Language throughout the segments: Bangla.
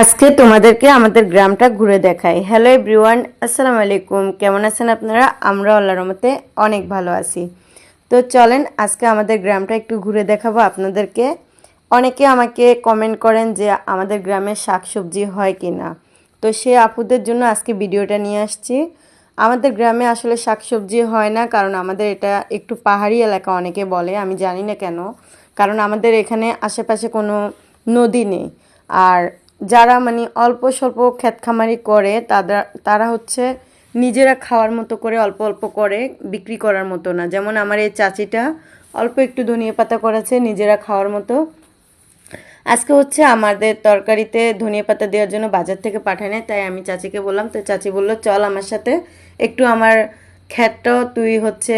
আজকে তোমাদেরকে আমাদের গ্রামটা ঘুরে দেখাই। হ্যালো এভরিওয়ান আসসালামু আলাইকুম। কেমন আছেন আপনারা? আমরা আল্লাহর রহমতে অনেক ভালো আছি। তো চলেন আজকে আমাদের গ্রামটা একটু ঘুরে দেখাবো আপনাদেরকে। অনেকে আমাকে কমেন্ট করেন যে আমাদের গ্রামে শাকসবজি হয় কি না তো সে আপুদের জন্য আজকে ভিডিওটা নিয়ে আসছি। আমাদের গ্রামে আসলে শাকসবজি হয় না, কারণ আমাদের এটা একটু পাহাড়ি এলাকা অনেকে বলে, আমি জানি না কেন। কারণ আমাদের এখানে আশেপাশে কোনো নদী নেই। আর যারা মানে অল্প স্বল্প ক্ষেত খামারি করে তারা তারা হচ্ছে নিজেরা খাওয়ার মতো করে অল্প অল্প করে বিক্রি করার মতো না। যেমন আমার এই চাচিটা অল্প একটু ধনিয়া পাতা করেছে, নিজেরা খাওয়ার মতো। আজকে হচ্ছে আমাদের তরকারিতে ধনিয়া পাতা দেওয়ার জন্য বাজার থেকে পাঠায় নেয় তাই আমি চাচিকে বললাম, তো চাচি বলল, চল আমার সাথে একটু আমার খ্যাতটাও তুই হচ্ছে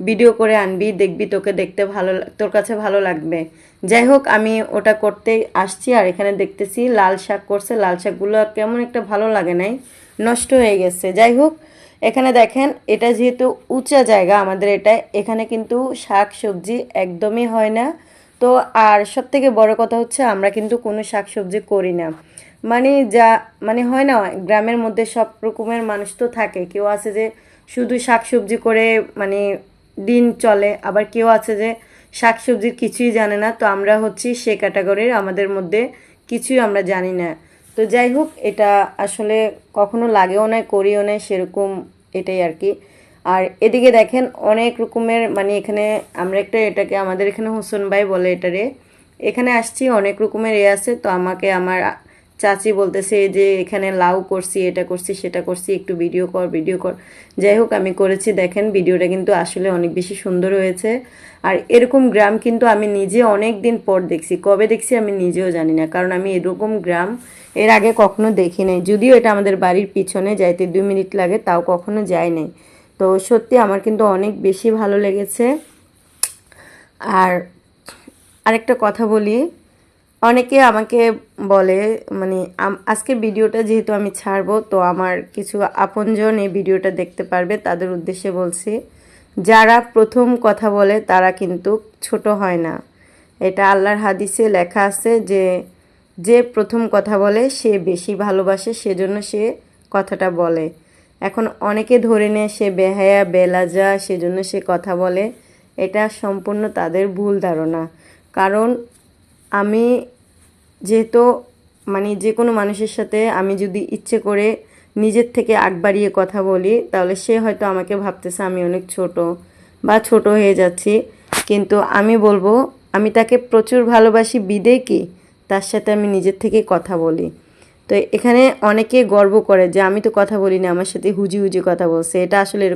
ভিডিও করে আনবি, দেখবি তোকে দেখতে ভালো তোর কাছে ভালো লাগবে। যাই হোক, আমি ওটা করতে আসছি আর এখানে দেখতেছি লাল শাক করছে। লাল শাকগুলো কেমন একটা ভালো লাগে নাই, নষ্ট হয়ে গেছে। যাই হোক, এখানে দেখেন, এটা যেহেতু উঁচা জায়গা আমাদের এটা, এখানে কিন্তু শাক সবজি একদমই হয় না। তো আর সব থেকে বড় কথা হচ্ছে, আমরা কিন্তু কোনো শাক সবজি করি না। মানে যা মানে হয় না, গ্রামের মধ্যে সব রকমের মানুষ তো থাকে। কেউ আছে যে শুধু শাক সবজি করে মানে দিন চলে। আবার কেউ আছে যে শাকসবজির কিছুই জানে না, তো আমরা হচ্ছি সে ক্যাটাগরির, আমাদের মধ্যে কিছুই আমরা জানি না। তো যাই হোক, এটা আসলে কখনো লাগেও না করিও না সেরকম এটাই আর কি। আর এদিকে দেখেন, অনেক রকমের মানে এখানে আমরা একটা এটাকে আমাদের এখানে হোসেন ভাই বলে এটারে এখানে আসছি, অনেক রকমের এ আছে, তো আমাকে আমার চাচি বলতেছে যে, এখানে লাউ করছি, এটা করছি, সেটা করছি, একটু ভিডিও কর ভিডিও কর। যাই হোক, আমি করেছি, দেখেন, ভিডিওটা কিন্তু আসলে অনেক বেশি সুন্দর হয়েছে। আর এরকম গ্রাম কিন্তু আমি নিজে অনেক দিন পর দেখছি, কবে দেখছি আমি নিজেও জানি না, কারণ আমি এরকম গ্রাম এর আগে কখনো দেখি নাই। যদিও এটা আমাদের বাড়ির পিছনে যাইতে দুই মিনিট লাগে, তাও কখনো যাই নাই। তো সত্যি আমার কিন্তু অনেক বেশি ভালো লেগেছে। আর আরেকটা কথা বলি, অনেকে আমাকে বলে মানে আজকে ভিডিওটা যেহেতু আমি ছাড়বো, তো আমার কিছু আপনজন এই ভিডিওটা দেখতে পারবে, তাদের উদ্দেশ্যে বলছি, যারা প্রথম কথা বলে, তারা কিন্তু ছোট হয় না। এটা আল্লাহর হাদিসে লেখা আছে যে যে প্রথম কথা বলে, সে বেশি ভালোবাসে, সেজন্য সে কথাটা বলে। এখন অনেকে ধরে নেয় সে বেহায়া, বেলাজা, সেজন্য সে কথা বলে। এটা সম্পূর্ণ তাদের ভুল ধারণা। কারণ আমি যেহেতু মানে যে কোনো মানুষের সাথে আমি যদি ইচ্ছে করে নিজের থেকে আগ বাড়িয়ে কথা বলি, তাহলে সে হয়তো আমাকে ভাবতেছে আমি অনেক ছোট বা ছোট হয়ে যাচ্ছি। কিন্তু আমি বলব, আমি তাকে প্রচুর ভালোবাসি, বিদে কি? তার সাথে আমি নিজের থেকে কথা বলি। তো এখানে অনেকে গর্ব করে যে, আমি তো কথা বলি না, আমার সাথে হুজি হুজি কথা বলছে। এটা আসলে